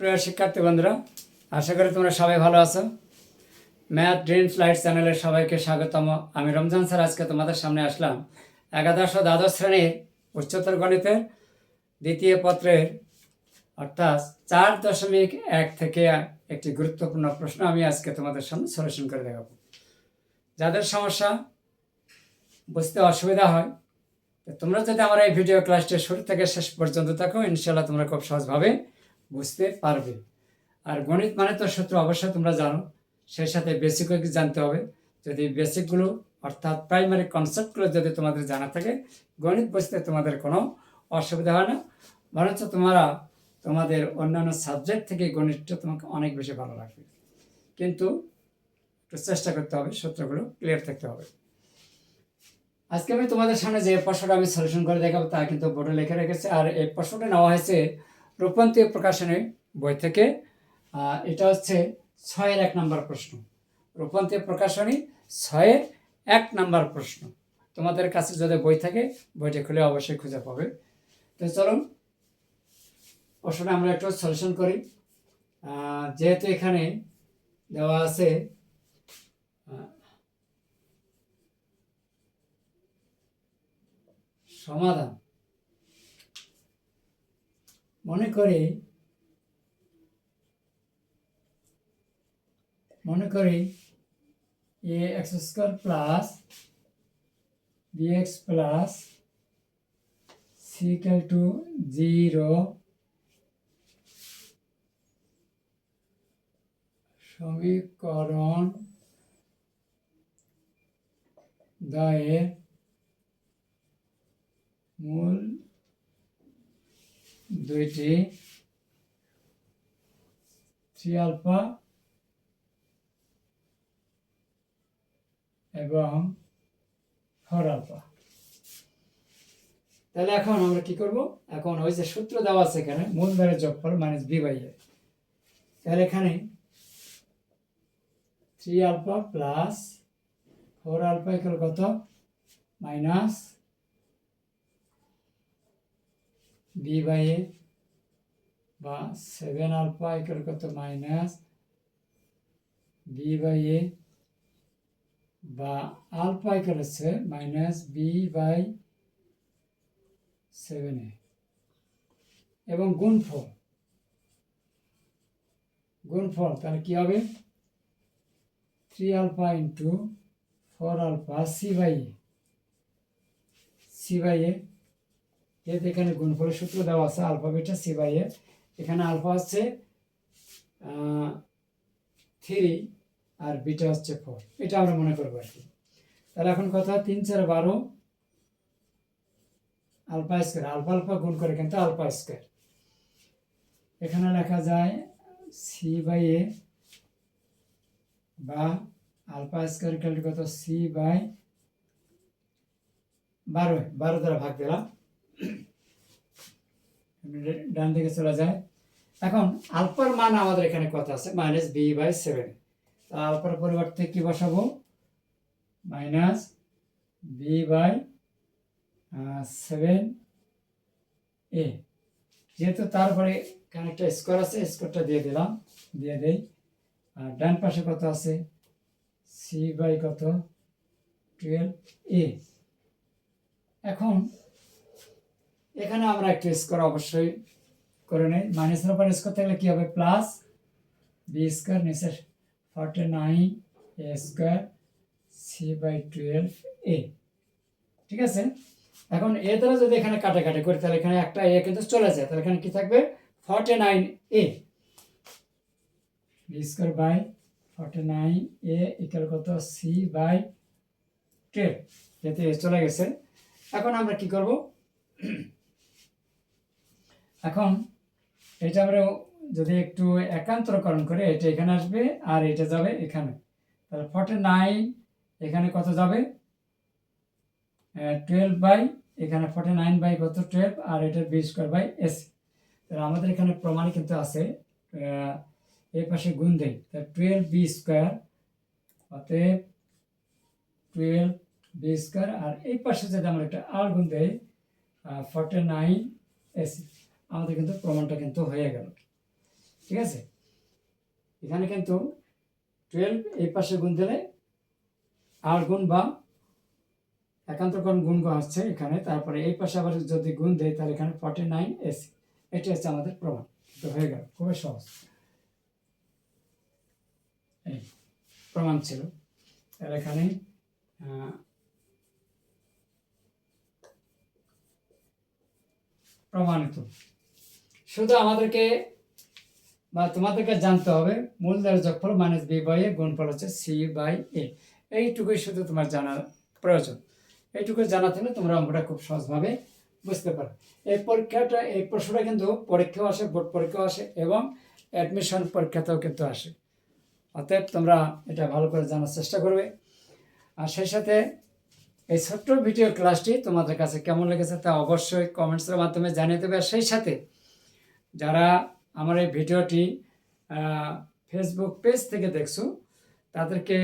প্রিয় শিক্ষার্থী বন্ধুরা, আশা করি তোমরা সবাই ভালো আছো। ম্যাথ, ড্রিমস, লাইট চ্যানেলের সবাইকে স্বাগতম। আমি রমজান স্যার, আজকে তোমাদের সামনে আসলাম। একাদশ ও দ্বাদশ শ্রেণির উচ্চতর গণিতের দ্বিতীয় পত্রের, অর্থাৎ চার দশমিক এক থেকে একটি গুরুত্বপূর্ণ প্রশ্ন আমি আজকে তোমাদের সামনে সলিউশন করে দেখাবো। যাদের সমস্যা বুঝতে অসুবিধা হয় তোমরা যদি আমার এই ভিডিও ক্লাসটি শুরু থেকে শেষ পর্যন্ত থাকো ইনশাল্লাহ তোমরা খুব সহজভাবে বুঝতে পারবে। আর গণিত মানে তো সূত্র অবশ্যই তোমরা জানো, সেই সাথে বেসিকও জানতে হবে। যদি বেসিকগুলো অর্থাৎ প্রাইমারি কনসেপ্টগুলো যদি তোমাদের জানা থাকে, গণিত বুঝতে তোমাদের কোনো অসুবিধা হয় না। বরঞ্চ তোমরা তোমাদের অন্যান্য সাবজেক্ট থেকে গণিতটা তোমাকে অনেক বেশি ভালো লাগবে। কিন্তু একটু চেষ্টা করতে হবে, সূত্রগুলো ক্লিয়ার থাকতে হবে। আজকে আমি তোমাদের সামনে যে প্রশ্নটা আমি সলিউশন করে দেখাবো, তা কিন্তু বোর্ডে লিখে রেখেছে। আর এই প্রশ্নটা নেওয়া হয়েছে রূপান্তরীয় প্রকাশনী বই থেকে এটা হচ্ছে ছয়ের এক নম্বর প্রশ্ন। রূপান্তরীয় প্রকাশনী ছয়ের এক নম্বর প্রশ্ন। তোমাদের কাছে যদি বই থাকে, বইটা খুলে অবশ্যই খুঁজে পাবে। তো চলুন প্রশ্নটা আমরা একটু সলিউশন করি। যেহেতু এখানে দেওয়া আছে সমাধান। মনে করি মনে করি A X square plus X plus C equal to zero সমীকরণ দয়ের মূল দুইটি থ্রি আলফা এবং ফোর আলফা। তাহলে এখন আমরা কি করব? এখন ওই যে সূত্র দেওয়া আছে এখানে, মূল দ্বারা যোগফল মাইনাস বি বাই তাহলে এখানে three alpha plus four alpha কত? মাইনাস বি বাই এ বা সেভেন আলফা ইকুয়াল কত মাইনাস বি বাই এ বা আলফা ইকুয়াল হচ্ছে minus B by seven A এবং গুণফল গুণফল তাহলে কি হবে? Three alpha into four alpha C by A C by A যেহেতু এখানে গুণফলের সূত্র দেওয়া আছে, আলফা বিটা সি বাই এখানে আলফা হচ্ছে থ্রি আর বিটা হচ্ছে ফোর। এটা আমরা মনে করব আর কি। তাহলে এখন কথা তিন চার বারো, আলফা স্কোয়ার। আলফা আলফা গুণ করে কিন্তু আলফা স্কোয়ার। এখানে লেখা যায়, সি বাই এ বা আলফা স্কোয়ার কত? সি বাই বারো। বারো দ্বারা ভাগ দিলাম। ডান দিকে চলে যায়। এখন আলফার মান আমাদের এখানে কত আছে? মাইনাস বি বাই সেভেন আলফার পরিবর্তে কি বসাবো? Minus B by seven A যেহেতু তারপরে এখানে একটা স্কোয়ার আছে স্কোয়ারটা দিয়ে দিলাম, দিয়ে দেই। আর ডান পাশে কত আছে? সি বাই কত? টুয়েলভ এ এখন এখানে আমরা একটু স্কোয়ার অবশ্যই করে নেই। মাইনাসের উপর স্কোয়ার থাকলে কি হবে? প্লাস বি স্কোয়ার নিচে forty nine A square C by twelve A ঠিক আছে? এখন এ দ্বারা যদি এখানে কাটাকাটি করি, তাহলে এখানে একটা এ কিন্তু চলে যায়। তাহলে এখানে কি থাকবে? Forty nine A B square by forty nine A equal কত? সি বাই টুয়েলভ যেহেতু এ চলে গেছে। এখন আমরা কি করব? এখন এটা আমরা যদি একটু একান্তরকরণ করে, এটা এখানে আসবে আর এটা যাবে এখানে। তাহলে ফর্টি নাইন এখানে কত যাবে? টুয়েলভ বাই, এখানে ফর্টি নাইন বাই কত? টুয়েলভ আর এটা বি স্কোয়ার বাই এস তাহলে আমাদের এখানে প্রমাণ কিন্তু আছে এই পাশে গুণ দেই। তাহলে টুয়েলভ বি স্কোয়ার অতএব টুয়েলভ বি স্কোয়ার আর এই পাশে যদি আমরা একটা আর গুণ দেই ফর্টি নাইন এসি আমাদের কিন্তু প্রমাণটা কিন্তু হয়ে গেল। ঠিক আছে? এখানে কিন্তু টুয়েলভ এই পাশে গুণ দিলে আর গুণ বা একান্তকরণ গুণ আসছে এখানে, তারপরে এই পাশে আবার যদি গুণ দেয় তাহলে এখানে ফর্টি নাইন এসি এটি হচ্ছে আমাদের প্রমাণ তো হয়ে গেল, খুবই সহজ। প্রমাণ ছিল। তাহলে এখানে প্রমাণিত। শুধু আমাদেরকে, বা তোমাদেরকে জানতে হবে, মূলধার যোগফল মাইনাস বি বাই এ গুণফল হচ্ছে সি বাই এ এইটুকুই শুধু তোমার জানার প্রয়োজন। এইটুকু জানা থাকলে তোমরা অঙ্কটা খুব সহজভাবে বুঝতে পারো। এই পরীক্ষাটা, এই প্রশ্নটা কিন্তু পরীক্ষাও আসে, বোর্ড পরীক্ষাও আসে, এবং অ্যাডমিশন পরীক্ষাতেও কিন্তু আসে। অতএব তোমরা এটা ভালো করে জানার চেষ্টা করবে। আর সেই সাথে এই ছোট্ট ভিডিও ক্লাসটি তোমাদের কাছে কেমন লেগেছে তা অবশ্যই কমেন্টসের মাধ্যমে জানিয়ে দেবে। আর সেই সাথে যারা আমার এই ভিডিওটি ফেসবুক পেজ থেকে দেখছ, তাদেরকে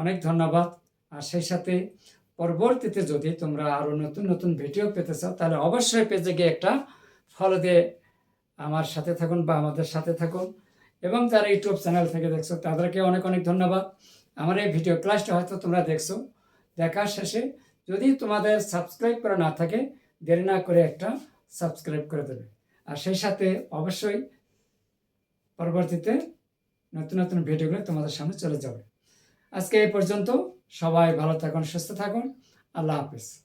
অনেক ধন্যবাদ। আর সেই সাথে পরবর্তীতে যদি তোমরা আরও নতুন নতুন ভিডিও পেতে চাও, তাহলে অবশ্যই পেজে গিয়ে একটা ফলো দিয়ে আমার সাথে থাকুন বা আমাদের সাথে থাকুন। এবং যারা ইউটিউব চ্যানেল থেকে দেখছ, তাদেরকে অনেক অনেক ধন্যবাদ। আমার এই ভিডিও ক্লাসটা হয়তো তোমরা দেখছ। দেখার শেষে যদি তোমাদের সাবস্ক্রাইব করা না থাকে, দেরি না করে একটা সাবস্ক্রাইব করে দেবে। আর সেই সাথে অবশ্যই পরবর্তীতে নতুন নতুন ভিডিওগুলো তোমাদের সামনে চলে যাবে। আজকে এই পর্যন্ত সবাই ভালো থাকুন, সুস্থ থাকুন। আল্লাহ হাফিজ।